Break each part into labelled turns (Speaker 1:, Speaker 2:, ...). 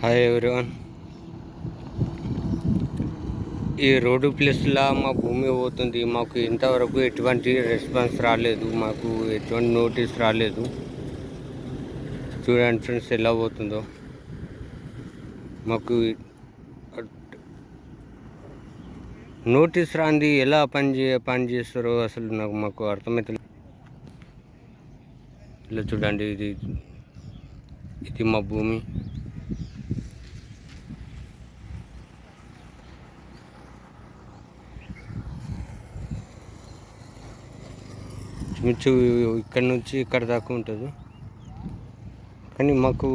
Speaker 1: Hi everyone ఈ road ప్లేస్లా మా భూమి పోతుంది. మాకు ఇంతవరకు ఎటువంటి రెస్పాన్స్ రాలేదు. మాకు ఎటువంటి నోటీస్ రాలేదు. చూడండి ఫ్రెండ్స్ ఎలా పోతుందో. మాకు నోటీస్ రాంది. ఎలా పని చే పని చేస్తారో అసలు నాకు మాకు అర్థమవుతుంది ఇలా చూడండి ఇది ఇది మా భూమి. మించు ఇక్కడ నుంచి ఇక్కడ దాకా ఉంటుంది. కానీ మాకు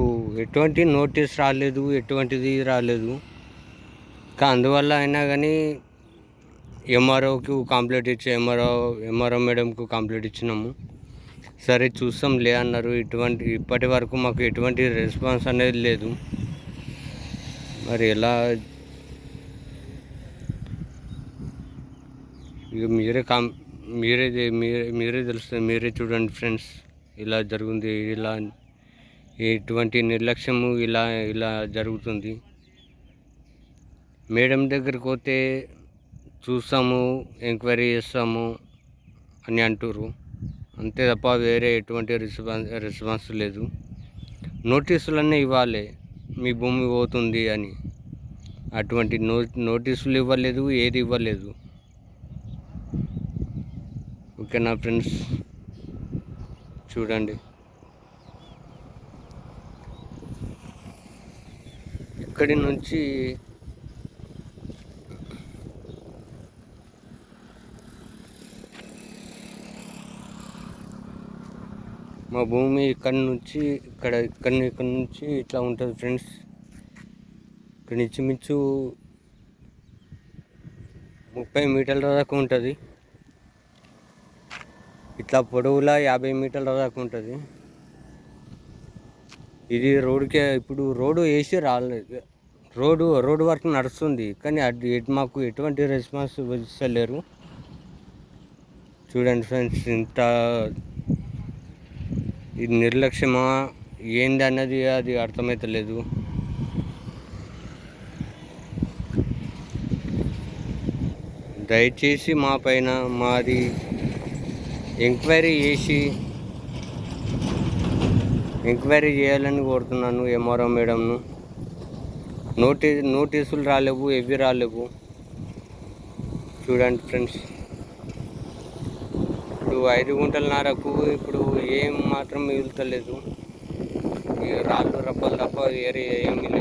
Speaker 1: ఎటువంటి నోటీస్ రాలేదు ఎటువంటిది రాలేదు. కానీ అందువల్ల అయినా కానీ ఎంఆర్ఓకి కంప్లైంట్ ఇచ్చి ఎంఆర్ఓ ఎంఆర్ఓ మేడంకు కంప్లైంట్ ఇచ్చినాము. సరే చూస్తాం లే అన్నారు. ఇటువంటి ఇప్పటి వరకు మాకు ఎటువంటి రెస్పాన్స్ అనేది లేదు. మరి ఎలా? ఇక మీరే కాం మీరే మీరే మీరే తెలుస్తుంది మీరే చూడండి ఫ్రెండ్స్. ఇలా జరుగుతుంది ఇలా ఎటువంటి నిర్లక్ష్యము ఇలా ఇలా జరుగుతుంది. మేడం దగ్గరికి పోతే చూస్తాము ఎంక్వైరీ చేస్తాము అని అంటారు అంతే తప్ప వేరే ఎటువంటి రెస్పాన్స్ రెస్పాన్స్ లేదు. నోటీసులన్నీ ఇవ్వాలి మీ భూమి పోతుంది అని. అటువంటి నో నోటీసులు ఇవ్వలేదు ఏది ఇవ్వలేదు. ఓకేనా ఫ్రెండ్స్ చూడండి. ఇక్కడి నుంచి మా భూమి ఇక్కడ నుంచి ఇక్కడ ఇక్కడ ఇక్కడ నుంచి ఇట్లా ఉంటుంది ఫ్రెండ్స్. ఇక్కడ నుంచి మించు ముప్పై మీటర్ల దాకా ఉంటుంది. ఇట్లా పొడవులా యాభై మీటర్ల దాకా ఉంటుంది. ఇది రోడ్డుకే ఇప్పుడు రోడ్డు వేసి రాలేదు. రోడ్డు రోడ్డు వరకు నడుస్తుంది. కానీ అది ఎటు- మాకు ఎటువంటి రెస్పాన్స్ ఇస్తలేరు చూడండి ఫ్రెండ్స్ ఇంత ఇది నిర్లక్ష్యమా? ఏంది అన్నది అది అర్థమవుతలేదు దయచేసి మా పైన మాది ఎంక్వైరీ చేసి ఎంక్వైరీ చేయాలని కోరుతున్నాను ఎంఆర్ఓ మేడంను. నోటీ నోటీసులు రాలేవు ఎవి రాలేవు. చూడండి ఫ్రెండ్స్. ఇప్పుడు ఐదు గుంటలన్నరకు ఇప్పుడు ఏం మాత్రం మిగులుతలేదు. రాళ్ళు రప్పలు తప్ప వేరే ఏమీ లేదు